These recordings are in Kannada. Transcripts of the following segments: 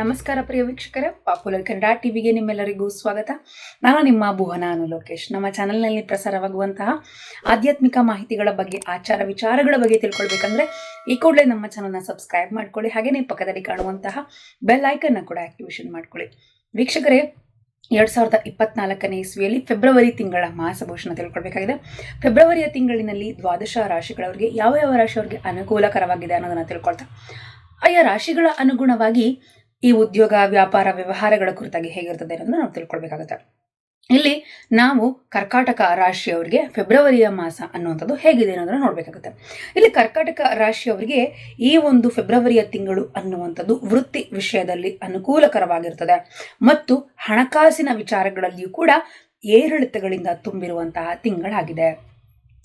ನಮಸ್ಕಾರ ಪ್ರಿಯ ವೀಕ್ಷಕರೇ ಪಾಪ್ಯುಲರ್ ಕನ್ನಡ ಟಿವಿಗೆ ನಿಮ್ಮೆಲ್ಲರಿಗೂ ಸ್ವಾಗತ. ನಾನು ನಿಮ್ಮ ಭುವನ ಅನು ಲೋಕೇಶ್. ನಮ್ಮ ಚಾನಲ್ನಲ್ಲಿ ಪ್ರಸಾರವಾಗುವಂತಹ ಆಧ್ಯಾತ್ಮಿಕ ಮಾಹಿತಿಗಳ ಬಗ್ಗೆ, ಆಚಾರ ವಿಚಾರಗಳ ಬಗ್ಗೆ ತಿಳ್ಕೊಳ್ಬೇಕಂದ್ರೆ, ಈ ಕೂಡಲೇ ನಮ್ಮ ಚಾನಲ್ನ ಸಬ್ಸ್ಕ್ರೈಬ್ ಮಾಡ್ಕೊಳ್ಳಿ ಹಾಗೆಯೇ ಪಕ್ಕದಲ್ಲಿ ಕಾಣುವಂತಹ ಬೆಲ್ ಐಕನ್ನ ಕೂಡ ಆಕ್ಟಿವೇಷನ್ ಮಾಡ್ಕೊಳ್ಳಿ. ವೀಕ್ಷಕರೇ, ಎರಡು ಸಾವಿರದ ಇಪ್ಪತ್ನಾಲ್ಕನೇ ಇಸ್ವಿಯಲ್ಲಿ ಫೆಬ್ರವರಿ ತಿಂಗಳ ಮಾಸಭೂಷಣ ತಿಳ್ಕೊಳ್ಬೇಕಾಗಿದೆ. ಫೆಬ್ರವರಿಯ ತಿಂಗಳಿನಲ್ಲಿ ದ್ವಾದಶ ರಾಶಿಗಳವರಿಗೆ ಯಾವ ಯಾವ ರಾಶಿಯವರಿಗೆ ಅನುಕೂಲಕರವಾಗಿದೆ ಅನ್ನೋದನ್ನು ತಿಳ್ಕೊಳ್ತಾ. ಆಯಾ ರಾಶಿಗಳ ಅನುಗುಣವಾಗಿ ಈ ಉದ್ಯೋಗ, ವ್ಯಾಪಾರ, ವ್ಯವಹಾರಗಳ ಕುರಿತಾಗಿ ಹೇಗಿರ್ತದೆ ಅನ್ನೋದನ್ನು ನಾವು ತಿಳ್ಕೊಳ್ಬೇಕಾಗುತ್ತೆ. ಇಲ್ಲಿ ನಾವು ಕರ್ಕಾಟಕ ರಾಶಿಯವರಿಗೆ ಫೆಬ್ರವರಿಯ ಮಾಸ ಅನ್ನುವಂಥದ್ದು ಹೇಗಿದೆ ಅನ್ನೋದನ್ನು ನೋಡಬೇಕಾಗುತ್ತೆ. ಇಲ್ಲಿ ಕರ್ಕಾಟಕ ರಾಶಿಯವರಿಗೆ ಈ ಒಂದು ಫೆಬ್ರವರಿಯ ತಿಂಗಳು ಅನ್ನುವಂಥದ್ದು ವೃತ್ತಿ ವಿಷಯದಲ್ಲಿ ಅನುಕೂಲಕರವಾಗಿರ್ತದೆ. ಮತ್ತು ಹಣಕಾಸಿನ ವಿಚಾರಗಳಲ್ಲಿಯೂ ಕೂಡ ಏರಿಳಿತಗಳಿಂದ ತುಂಬಿರುವಂತಹ ತಿಂಗಳಾಗಿದೆ.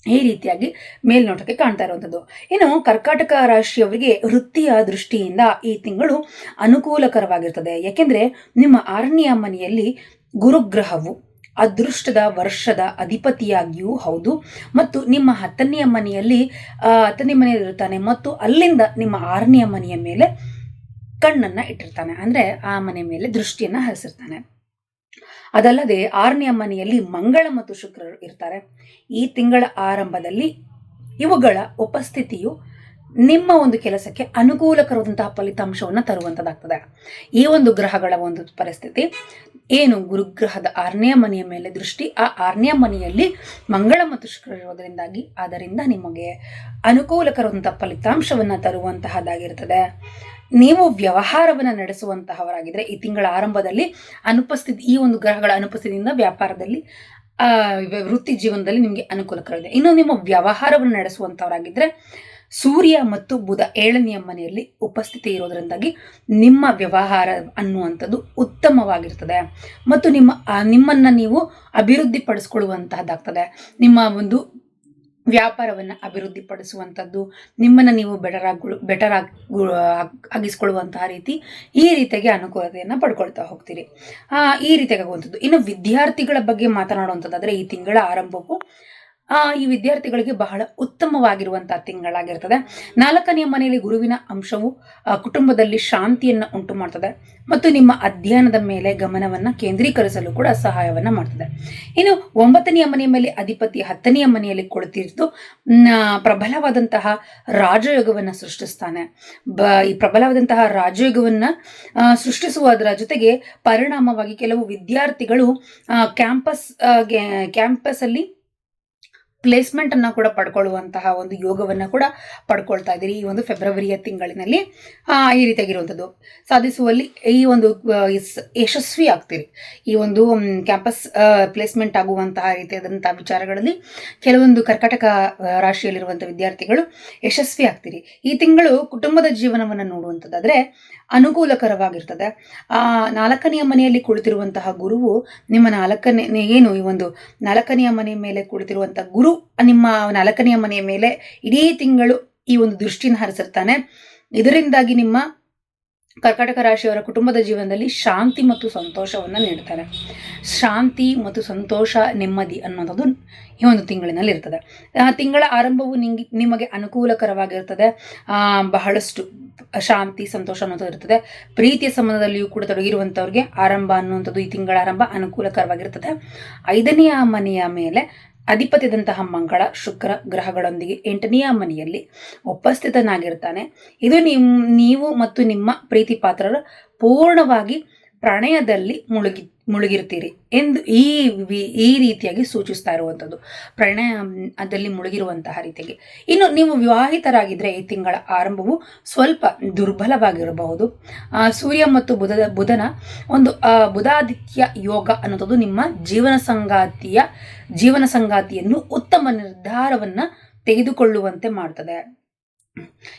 ಈ ರೀತಿಯಾಗಿ ಮೇಲ್ನೋಟಕ್ಕೆ ಕಾಣ್ತಾ ಇರುವಂಥದ್ದು. ಇನ್ನು ಕರ್ಕಾಟಕ ರಾಶಿಯವರಿಗೆ ವೃತ್ತಿಯ ದೃಷ್ಟಿಯಿಂದ ಈ ತಿಂಗಳು ಅನುಕೂಲಕರವಾಗಿರ್ತದೆ. ಯಾಕೆಂದ್ರೆ ನಿಮ್ಮ ಆರನೆಯ ಮನೆಯಲ್ಲಿ ಗುರುಗ್ರಹವು ಅದೃಷ್ಟದ ವರ್ಷದ ಅಧಿಪತಿಯಾಗಿಯೂ ಹೌದು. ಮತ್ತು ನಿಮ್ಮ ಹತ್ತನೆಯ ಮನೆಯಲ್ಲಿ ಹತ್ತನೇ ಮನೆಯಲ್ಲಿ ಇರ್ತಾನೆ ಮತ್ತು ಅಲ್ಲಿಂದ ನಿಮ್ಮ ಆರನೆಯ ಮನೆಯ ಮೇಲೆ ಕಣ್ಣನ್ನ ಇಟ್ಟಿರ್ತಾನೆ. ಅಂದ್ರೆ ಆ ಮನೆ ಮೇಲೆ ದೃಷ್ಟಿಯನ್ನ ಹರಿಸಿರ್ತಾನೆ. ಅದಲ್ಲದೆ ಆರನೆಯ ಮನೆಯಲ್ಲಿ ಮಂಗಳ ಮತ್ತು ಶುಕ್ರರು ಇರ್ತಾರೆ. ಈ ತಿಂಗಳ ಆರಂಭದಲ್ಲಿ ಇವುಗಳ ಉಪಸ್ಥಿತಿಯು ನಿಮ್ಮ ಒಂದು ಕೆಲಸಕ್ಕೆ ಅನುಕೂಲಕರವಾದಂತಹ ಫಲಿತಾಂಶವನ್ನು ತರುವಂಥದ್ದಾಗ್ತದೆ ಈ ಒಂದು ಗ್ರಹಗಳ ಒಂದು ಪರಿಸ್ಥಿತಿ ಏನು? ಗುರುಗ್ರಹದ ಆರನೆಯ ಮನೆಯ ಮೇಲೆ ದೃಷ್ಟಿ. ಆ ಆರನೆಯ ಮನೆಯಲ್ಲಿ ಮಂಗಳ ಮತ್ತು ಶುಕ್ರ ಇರೋದರಿಂದಾಗಿ ಅದರಿಂದ ನಿಮಗೆ ಅನುಕೂಲಕರವಾದಂತಹ ಫಲಿತಾಂಶವನ್ನು ತರುವಂತಹದ್ದಾಗಿರ್ತದೆ. ನೀವು ವ್ಯವಹಾರವನ್ನು ನಡೆಸುವಂತಹವರಾಗಿದ್ದರೆ ಈ ತಿಂಗಳ ಆರಂಭದಲ್ಲಿ ಅನುಪಸ್ಥಿತಿ, ಈ ಒಂದು ಗ್ರಹಗಳ ಅನುಪಸ್ಥಿತಿಯಿಂದ ವ್ಯಾಪಾರದಲ್ಲಿ ವೃತ್ತಿ ಜೀವನದಲ್ಲಿ ನಿಮಗೆ ಅನುಕೂಲಕರವಿದೆ. ಇನ್ನು ನಿಮ್ಮ ವ್ಯವಹಾರವನ್ನು ನಡೆಸುವಂಥವರಾಗಿದ್ದರೆ ಸೂರ್ಯ ಮತ್ತು ಬುಧ ಏಳನೆಯ ಮನೆಯಲ್ಲಿ ಉಪಸ್ಥಿತಿ ಇರೋದರಿಂದಾಗಿ ನಿಮ್ಮ ವ್ಯವಹಾರ ಅನ್ನುವಂಥದ್ದು ಉತ್ತಮವಾಗಿರ್ತದೆ. ಮತ್ತು ನಿಮ್ಮ ನಿಮ್ಮನ್ನು ನೀವು ಅಭಿವೃದ್ಧಿಪಡಿಸ್ಕೊಳ್ಳುವಂತಹದ್ದಾಗ್ತದೆ. ನಿಮ್ಮ ಒಂದು ವ್ಯಾಪಾರವನ್ನು ಅಭಿವೃದ್ಧಿಪಡಿಸುವಂಥದ್ದು, ನಿಮ್ಮನ್ನು ನೀವು ಬೆಟರ್ ಆಗಿ ಬೆಟರ್ ಆಗಿ ಆಗಿಸ್ಕೊಳ್ಳುವಂತಹ ರೀತಿ ಈ ರೀತಿಯಾಗಿ ಅನುಕೂಲತೆಯನ್ನು ಪಡ್ಕೊಳ್ತಾ ಹೋಗ್ತೀರಿ. ಈ ರೀತಿಯಾಗುವಂಥದ್ದು ಇನ್ನು ವಿದ್ಯಾರ್ಥಿಗಳ ಬಗ್ಗೆ ಮಾತನಾಡುವಂಥದ್ದಾದರೆ ಈ ತಿಂಗಳ ಆರಂಭವು ಈ ವಿದ್ಯಾರ್ಥಿಗಳಿಗೆ ಬಹಳ ಉತ್ತಮವಾಗಿರುವಂತಹ ತಿಂಗಳಾಗಿರ್ತದೆ. ನಾಲ್ಕನೆಯ ಮನೆಯಲ್ಲಿ ಗುರುವಿನ ಅಂಶವು ಕುಟುಂಬದಲ್ಲಿ ಶಾಂತಿಯನ್ನು ಉಂಟು ಮಾಡ್ತದೆ ಮತ್ತು ನಿಮ್ಮ ಅಧ್ಯಯನದ ಮೇಲೆ ಗಮನವನ್ನು ಕೇಂದ್ರೀಕರಿಸಲು ಕೂಡ ಸಹಾಯವನ್ನ ಮಾಡ್ತದೆ. ಇನ್ನು ಒಂಬತ್ತನೆಯ ಮನೆಯ ಮೇಲೆ ಅಧಿಪತಿ ಹತ್ತನೆಯ ಮನೆಯಲ್ಲಿ ಕೊಡುತ್ತಿದ್ದು ಪ್ರಬಲವಾದಂತಹ ರಾಜಯೋಗವನ್ನು ಸೃಷ್ಟಿಸ್ತಾನೆ. ಬ ಈ ಪ್ರಬಲವಾದಂತಹ ರಾಜಯೋಗವನ್ನ ಆ, ಸೃಷ್ಟಿಸುವುದರ ಜೊತೆಗೆ ಪರಿಣಾಮವಾಗಿ ಕೆಲವು ವಿದ್ಯಾರ್ಥಿಗಳು ಆ, ಕ್ಯಾಂಪಸ್ ಆ, ಕ್ಯಾಂಪಸ್ ಅಲ್ಲಿ ಪ್ಲೇಸ್ಮೆಂಟ್ ಅನ್ನ ಕೂಡ ಪಡ್ಕೊಳ್ಳುವಂತಹ ಒಂದು ಯೋಗವನ್ನ ಕೂಡ ಪಡ್ಕೊಳ್ತಾ ಇದ್ದೀರಿ ಈ ಒಂದು ಫೆಬ್ರವರಿಯ ತಿಂಗಳಿನಲ್ಲಿ. ಈ ರೀತಿಯಾಗಿರುವಂಥದ್ದು. ಸಾಧಿಸುವಲ್ಲಿ ಈ ಒಂದು ಯಶಸ್ವಿ ಆಗ್ತೀರಿ. ಈ ಒಂದು ಕ್ಯಾಂಪಸ್ ಪ್ಲೇಸ್ಮೆಂಟ್ ಆಗುವಂತಹ ರೀತಿಯಾದಂತಹ ವಿಚಾರಗಳಲ್ಲಿ ಕೆಲವೊಂದು ಕರ್ಕಾಟಕ ರಾಶಿಯಲ್ಲಿರುವಂಥ ವಿದ್ಯಾರ್ಥಿಗಳು ಯಶಸ್ವಿ ಆಗ್ತೀರಿ. ಈ ತಿಂಗಳು ಕುಟುಂಬದ ಜೀವನವನ್ನು ನೋಡುವಂಥದ್ದಾದ್ರೆ ಅನುಕೂಲಕರವಾಗಿರ್ತದೆ. ಆ, ನಾಲ್ಕನೆಯ ಮನೆಯಲ್ಲಿ ಕುಳಿತಿರುವಂತಹ ಗುರುವು ನಿಮ್ಮ ನಾಲ್ಕನೇ, ಏನು ಈ ಒಂದು ನಾಲ್ಕನೆಯ ಮನೆ ಮೇಲೆ ಕುಳಿತಿರುವಂತಹ ಗುರು ನಿಮ್ಮ ನಾಲ್ಕನೆಯ ಮನೆಯ ಮೇಲೆ ಇಡೀ ತಿಂಗಳು ಈ ಒಂದು ದೃಷ್ಟಿನ ಹರಿಸಿರ್ತಾನೆ. ಇದರಿಂದಾಗಿ ನಿಮ್ಮ ಕರ್ಕಾಟಕ ರಾಶಿಯವರ ಕುಟುಂಬದ ಜೀವನದಲ್ಲಿ ಶಾಂತಿ ಮತ್ತು ಸಂತೋಷವನ್ನು ನೀಡ್ತಾರೆ. ಶಾಂತಿ ಮತ್ತು ಸಂತೋಷ ನೆಮ್ಮದಿ ಅನ್ನೋದು ಈ ಒಂದು ತಿಂಗಳಿನಲ್ಲಿ ಇರ್ತದೆ. ತಿಂಗಳ ಆರಂಭವು ನಿಂಗೆ ನಿಮಗೆ ಅನುಕೂಲಕರವಾಗಿರ್ತದೆ. ಬಹಳಷ್ಟು ಶಾಂತಿ, ಸಂತೋಷ ಅನ್ನೋದು ಇರ್ತದೆ. ಪ್ರೀತಿಯ ಸಂಬಂಧದಲ್ಲಿಯೂ ಕೂಡ ತೊಡಗಿರುವಂಥವ್ರಿಗೆ ಆರಂಭ ಅನ್ನುವಂಥದ್ದು ಈ ತಿಂಗಳ ಆರಂಭ ಅನುಕೂಲಕರವಾಗಿರ್ತದೆ. ಐದನೆಯ ಮನೆಯ ಮೇಲೆ ಅಧಿಪತಿಯಾದಂತಹ ಮಂಗಳ ಶುಕ್ರ ಗ್ರಹಗಳೊಂದಿಗೆ ಎಂಟನೆಯ ಮನೆಯಲ್ಲಿ ಉಪಸ್ಥಿತನಾಗಿರ್ತಾನೆ. ಇದು ನಿಮ್, ನೀವು ಮತ್ತು ನಿಮ್ಮ ಪ್ರೀತಿ ಪಾತ್ರರ ಪೂರ್ಣವಾಗಿ ಪ್ರಣಯದಲ್ಲಿ ಮುಳುಗಿ ಮುಳುಗಿರ್ತೀರಿ ಎಂದು ಈ ಈ ರೀತಿಯಾಗಿ ಸೂಚಿಸ್ತಾ ಇರುವಂಥದ್ದು. ಪ್ರಣಯದಲ್ಲಿ ಮುಳುಗಿರುವಂತಹ ರೀತಿಯಾಗಿ. ಇನ್ನು ನೀವು ವಿವಾಹಿತರಾಗಿದ್ದರೆ ಈ ತಿಂಗಳ ಆರಂಭವು ಸ್ವಲ್ಪ ದುರ್ಬಲವಾಗಿರಬಹುದು. ಸೂರ್ಯ ಮತ್ತು ಬುಧದ, ಬುಧನ ಒಂದು ಬುಧಾದಿತ್ಯ ಯೋಗ ಅನ್ನೋದು ನಿಮ್ಮ ಜೀವನ ಸಂಗಾತಿಯ, ಜೀವನ ಸಂಗಾತಿಯನ್ನು ಉತ್ತಮ ನಿರ್ಧಾರವನ್ನು ತೆಗೆದುಕೊಳ್ಳುವಂತೆ ಮಾಡ್ತದೆ.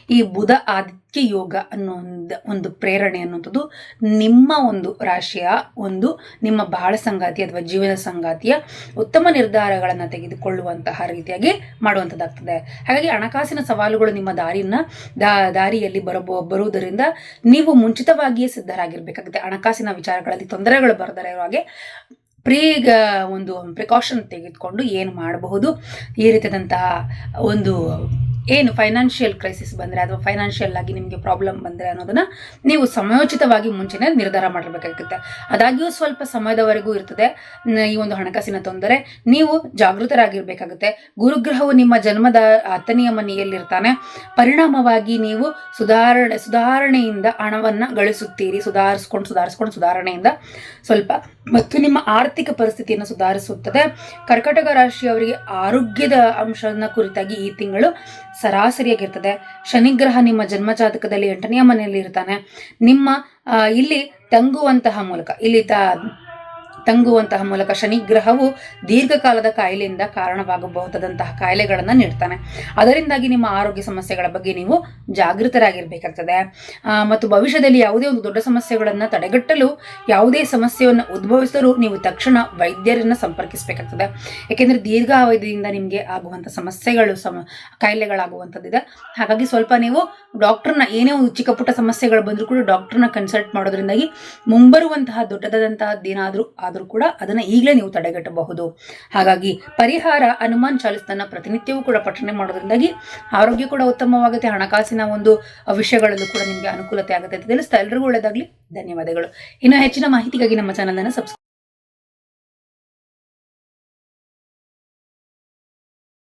ಈ ಬುಧ ಆದಿತ್ಯ ಯೋಗ ಅನ್ನೋ ಒಂದು ಒಂದು ಪ್ರೇರಣೆ ಅನ್ನುವಂಥದ್ದು ನಿಮ್ಮ ಒಂದು ರಾಶಿಯ ಒಂದು ನಿಮ್ಮ ಬಾಳ ಸಂಗಾತಿ ಅಥವಾ ಜೀವನ ಸಂಗಾತಿಯ ಉತ್ತಮ ನಿರ್ಧಾರಗಳನ್ನು ತೆಗೆದುಕೊಳ್ಳುವಂತಹ ರೀತಿಯಾಗಿ ಮಾಡುವಂಥದ್ದಾಗ್ತದೆ. ಹಾಗಾಗಿ ಹಣಕಾಸಿನ ಸವಾಲುಗಳು ನಿಮ್ಮ ದಾರಿಯನ್ನ, ದಾ, ದಾರಿಯಲ್ಲಿ ಬರಬೋ, ಬರುವುದರಿಂದ ನೀವು ಮುಂಚಿತವಾಗಿಯೇ ಸಿದ್ಧರಾಗಿರ್ಬೇಕಾಗುತ್ತೆ. ಹಣಕಾಸಿನ ವಿಚಾರಗಳಲ್ಲಿ ತೊಂದರೆಗಳು ಬರದರೆ ಹಾಗೆ ಪ್ರೀಗ, ಒಂದು ಪ್ರಿಕಾಷನ್ ತೆಗೆದುಕೊಂಡು ಏನು ಮಾಡಬಹುದು? ಈ ರೀತಿಯಾದಂತಹ ಒಂದು ಏನು ಫೈನಾನ್ಷಿಯಲ್ ಕ್ರೈಸಿಸ್ ಬಂದರೆ ಅಥವಾ ಫೈನಾನ್ಷಿಯಲ್ ಆಗಿ ನಿಮಗೆ ಪ್ರಾಬ್ಲಮ್ ಬಂದರೆ ಅನ್ನೋದನ್ನ ನೀವು ಸಮಯೋಚಿತವಾಗಿ ಮುಂಚೆನೇ ನಿರ್ಧಾರ ಮಾಡಬೇಕಾಗುತ್ತೆ ಅದಾಗಿಯೂ ಸ್ವಲ್ಪ ಸಮಯದವರೆಗೂ ಇರ್ತದೆ. ಈ ಒಂದು ಹಣಕಾಸಿನ ತೊಂದರೆ. ನೀವು ಜಾಗೃತರಾಗಿರ್ಬೇಕಾಗುತ್ತೆ. ಗುರುಗ್ರಹವು ನಿಮ್ಮ ಜನ್ಮದ ಹತ್ತನೆಯ ಮನೆಯಲ್ಲಿರ್ತಾನೆ. ಪರಿಣಾಮವಾಗಿ ನೀವು ಸುಧಾರಣೆ, ಸುಧಾರಣೆಯಿಂದ ಹಣವನ್ನು ಗಳಿಸುತ್ತೀರಿ. ಸುಧಾರಿಸ್ಕೊಂಡು ಸುಧಾರಿಸ್ಕೊಂಡು, ಸುಧಾರಣೆಯಿಂದ ಸ್ವಲ್ಪ ಮತ್ತು ನಿಮ್ಮ ಆರ್ಥಿಕ ಪರಿಸ್ಥಿತಿಯನ್ನು ಸುಧಾರಿಸುತ್ತದೆ. ಕರ್ಕಟಕ ರಾಶಿಯವರಿಗೆ ಆರೋಗ್ಯದ ಅಂಶನ ಕುರಿತಾಗಿ ಈ ತಿಂಗಳು ಸರಾಸರಿಯಾಗಿರ್ತದೆ. ಶನಿಗ್ರಹ ನಿಮ್ಮ ಜನ್ಮ ಜಾತಕದಲ್ಲಿ ಎಂಟನೆಯ ಮನೆಯಲ್ಲಿ ಇರ್ತಾನೆ ನಿಮ್ಮ ಇಲ್ಲಿ ತಂಗುವಂತಹ ಮೂಲಕ ಇಲ್ಲಿ ತ ತಂಗುವಂತಹ ಮೂಲಕ ಶನಿಗ್ರಹವು ದೀರ್ಘಕಾಲದ ಕಾಯಿಲೆಯಿಂದ ಕಾರಣವಾಗಬಹುದಾದಂತಹ ಕಾಯಿಲೆಗಳನ್ನು ನೀಡ್ತಾನೆ. ಅದರಿಂದಾಗಿ ನಿಮ್ಮ ಆರೋಗ್ಯ ಸಮಸ್ಯೆಗಳ ಬಗ್ಗೆ ನೀವು ಜಾಗೃತರಾಗಿರ್ಬೇಕಾಗ್ತದೆ. ಮತ್ತು ಭವಿಷ್ಯದಲ್ಲಿ ಯಾವುದೇ ಒಂದು ದೊಡ್ಡ ಸಮಸ್ಯೆಗಳನ್ನು ತಡೆಗಟ್ಟಲು ಯಾವುದೇ ಸಮಸ್ಯೆಯನ್ನು ಉದ್ಭವಿಸಿದರೂ ನೀವು ತಕ್ಷಣ ವೈದ್ಯರನ್ನು ಸಂಪರ್ಕಿಸಬೇಕಾಗ್ತದೆ. ಯಾಕೆಂದರೆ ದೀರ್ಘಾವಧಿಯಿಂದ ನಿಮಗೆ ಆಗುವಂಥ ಸಮಸ್ಯೆಗಳು, ಸಮ, ಕಾಯಿಲೆಗಳಾಗುವಂಥದ್ದಿದೆ. ಹಾಗಾಗಿ ಸ್ವಲ್ಪ ನೀವು ಡಾಕ್ಟರ್ನ, ಏನೇ ಒಂದು ಚಿಕ್ಕ ಪುಟ್ಟ ಸಮಸ್ಯೆಗಳು ಬಂದರೂ ಕೂಡ ಡಾಕ್ಟರ್ನ ಕನ್ಸಲ್ಟ್ ಮಾಡೋದ್ರಿಂದಾಗಿ ಮುಂಬರುವಂತಹ ದೊಡ್ಡದಾದಂತಹದ್ದೇನಾದರೂ ಆದರೂ ಕೂಡ ಅದನ್ನು ಈಗಲೇ ನೀವು ತಡೆಗಟ್ಟಬಹುದು. ಹಾಗಾಗಿ ಪರಿಹಾರ ಹನುಮಾನ್ ಚಾಲಿಸ್ತಾನ ಪ್ರತಿನಿತ್ಯವೂ ಕೂಡ ಪಠನೆ ಮಾಡೋದ್ರಿಂದಾಗಿ ಆರೋಗ್ಯ ಕೂಡ ಉತ್ತಮವಾಗುತ್ತೆ. ಹಣಕಾಸಿನ ಒಂದು ವಿಷಯಗಳಲ್ಲೂ ಕೂಡ ನಿಮಗೆ ಅನುಕೂಲತೆ ಆಗುತ್ತೆ ಅಂತ ತಿಳಿಸ್ತಾ ಎಲ್ರಿಗೂ ಒಳ್ಳೆಯದಾಗಲಿ ಧನ್ಯವಾದಗಳು. ಇನ್ನು ಹೆಚ್ಚಿನ ಮಾಹಿತಿಗಾಗಿ ನಮ್ಮ ಚಾನಲನ್ನು ಸಬ್ಸ್ಕ್ರೈಬ್